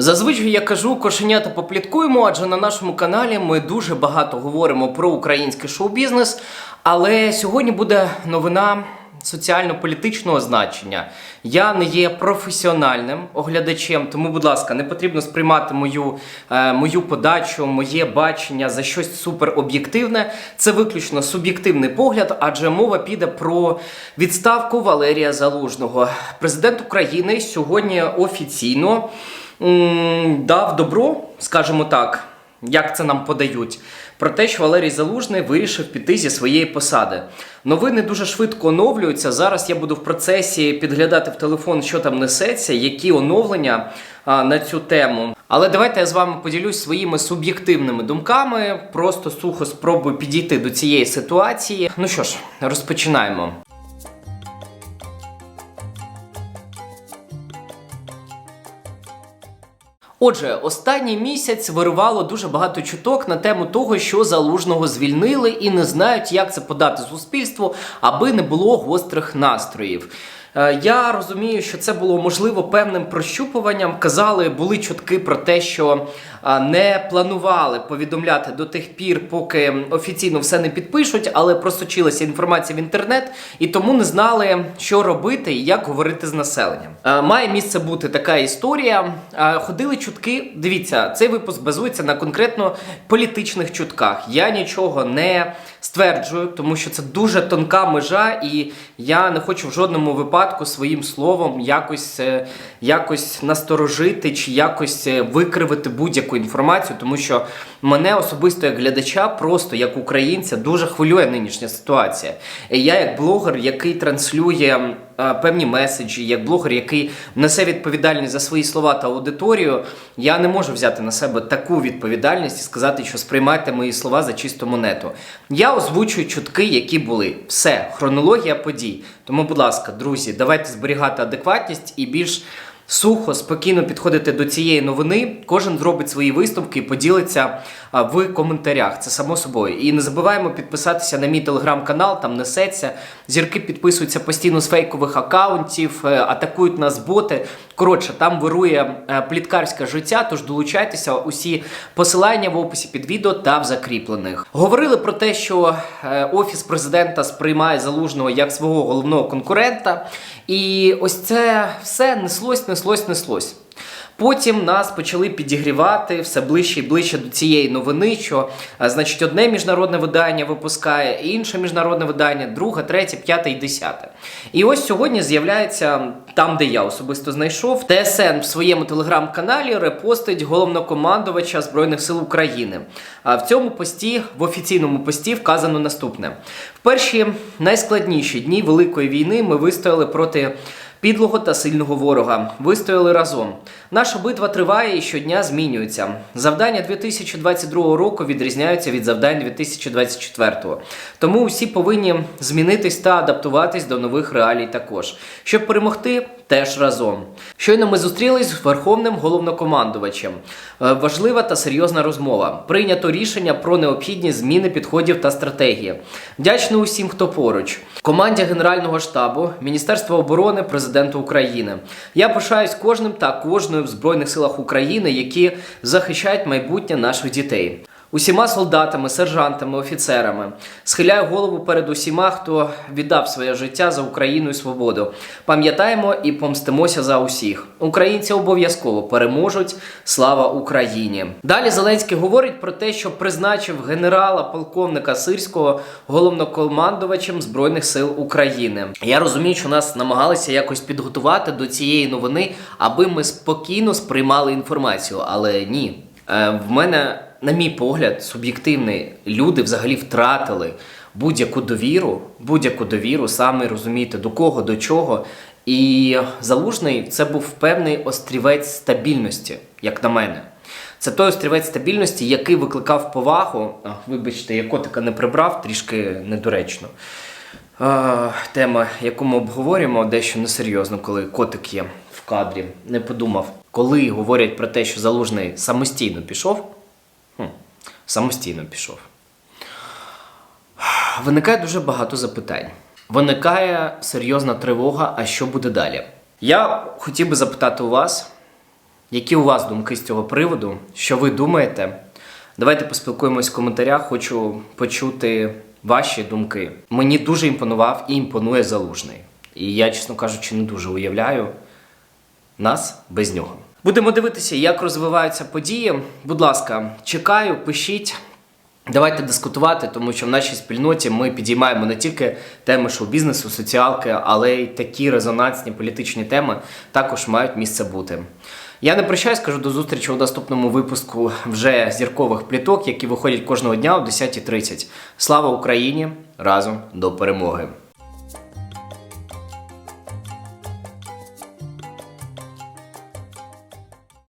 Зазвичай я кажу кошенята попліткуємо, адже на нашому каналі ми дуже багато говоримо про український шоу-бізнес. Але сьогодні буде новина соціально-політичного значення. Я не є професіональним оглядачем, тому, будь ласка, не потрібно сприймати мою, е, мою подачу, моє бачення за щось супероб'єктивне. Це виключно суб'єктивний погляд, адже мова піде про відставку Валерія Залужного. Президент України сьогодні офіційно дав добро, скажімо так, як це нам подають, про те, що Валерій Залужний вирішив піти зі своєї посади. Новини дуже швидко оновлюються. Зараз я буду в процесі підглядати в телефон, що там несеться, які оновлення а, на цю тему. Але давайте я з вами поділюсь своїми суб'єктивними думками. Просто сухо спробую підійти до цієї ситуації. Ну що ж, розпочинаємо. Отже, останній місяць вирвало дуже багато чуток на тему того, що залужного звільнили і не знають, як це подати суспільству, аби не було гострих настроїв. Е, Я розумію, що це було можливо певним прощупуванням. Казали, були чутки про те, що не планували повідомляти до тих пір, поки офіційно все не підпишуть, але просочилася інформація в інтернет, і тому не знали, що робити і як говорити з населенням. Е, Має місце бути така історія. Е, Ходили чутки. Дивіться, цей випуск базується на конкретно політичних чутках. Я нічого не стверджую, тому що це дуже тонка межа, і я не хочу в жодному випадку своїм словом якось, е, якось насторожити чи якось е, викривити будь-яку інформацію, тому що мене особисто як глядача, просто як українця, дуже хвилює нинішня ситуація. Я, як блогер, який транслює е, певні меседжі, як блогер, який несе відповідальність за свої слова та аудиторію, я не можу взяти на себе таку відповідальність і сказати, що сприймайте мої слова за чисту монету. Я озвучую чутки, які були. Все, хронологія подій. Тому, будь ласка, друзі, давайте зберігати адекватність і більш сухо, спокійно підходити до цієї новини. Кожен зробить свої висновки і поділиться в коментарях. Це само собою. І не забуваємо підписатися на мій телеграм-канал, там несеться. Зірки підписуються постійно з фейкових акаунтів, е, атакують нас боти. Коротше, там вирує е, пліткарське життя, тож долучайтеся. Усі посилання в описі під відео та в закріплених. Говорили про те, що е, офіс президента сприймає залужного як свого головного конкурента. І ось це все неслось, неслось, неслось. Потім нас почали підігрівати все ближче і ближче до цієї новини, що е, значить одне міжнародне видання випускає, інше міжнародне видання, друге, третє, п'яте і десяте. І ось сьогодні з'являється там, де я особисто знайшов, ТСН в своєму телеграм-каналі репостить головнокомандувача Збройних сил України. А в цьому пості, в офіційному пості, вказано наступне: в перші найскладніші дні Великої війни ми вистояли проти. Підлого та сильного ворога вистояли разом. Наша битва триває і щодня змінюється. Завдання 2022 року відрізняються від завдань 2024. Тому усі повинні змінитись та адаптуватись до нових реалій також. Щоб перемогти, теж разом. Щойно ми зустрілись з верховним головнокомандувачем. Е, Важлива та серйозна розмова. Прийнято рішення про необхідність зміни підходів та стратегії. Вдячний усім, хто поруч. Команді Генерального штабу, Міністерства оборони, президенту України. Я пишаюсь кожним та кожною в Збройних силах України, які захищають майбутнє наших дітей. Усіма солдатами, сержантами, офіцерами схиляю голову перед усіма, хто віддав своє життя за Україну і свободу. Пам'ятаємо і помстимося за усіх. Українці обов'язково переможуть. Слава Україні! Далі Зеленський говорить про те, що призначив генерала полковника Сирського головнокомандувачем Збройних сил України. Я розумію, що нас намагалися якось підготувати до цієї новини, аби ми спокійно сприймали інформацію. Але ні, Е, в мене, на мій погляд, суб'єктивний, люди взагалі втратили будь-яку довіру, будь-яку довіру, саме розумієте, до кого, до чого. І залужний це був певний острівець стабільності, як на мене. Це той острівець стабільності, який викликав повагу. А, вибачте, я котика не прибрав, трішки недоречно. А, тема, яку ми обговорюємо, дещо несерйозно, коли котик є в кадрі. Не подумав. Коли говорять про те, що залужний самостійно пішов, самостійно пішов, виникає дуже багато запитань. Виникає серйозна тривога, а що буде далі? Я хотів би запитати у вас, Які у вас думки з цього приводу? Що ви думаєте? Давайте поспілкуємось в коментарях. Хочу почути ваші думки. Мені дуже імпонував і імпонує залужний. І я, чесно кажучи, не дуже уявляю нас без нього. Будемо дивитися, як розвиваються події. Будь ласка, чекаю, пишіть. Давайте дискутувати, тому що в нашій спільноті ми підіймаємо не тільки теми шоу-бізнесу, соціалки, але й такі резонансні політичні теми також мають місце бути. Я не прощаюсь, кажу до зустрічі у наступному випуску вже зіркових пліток, які виходять кожного дня о 10.30. Слава Україні! Разом до перемоги!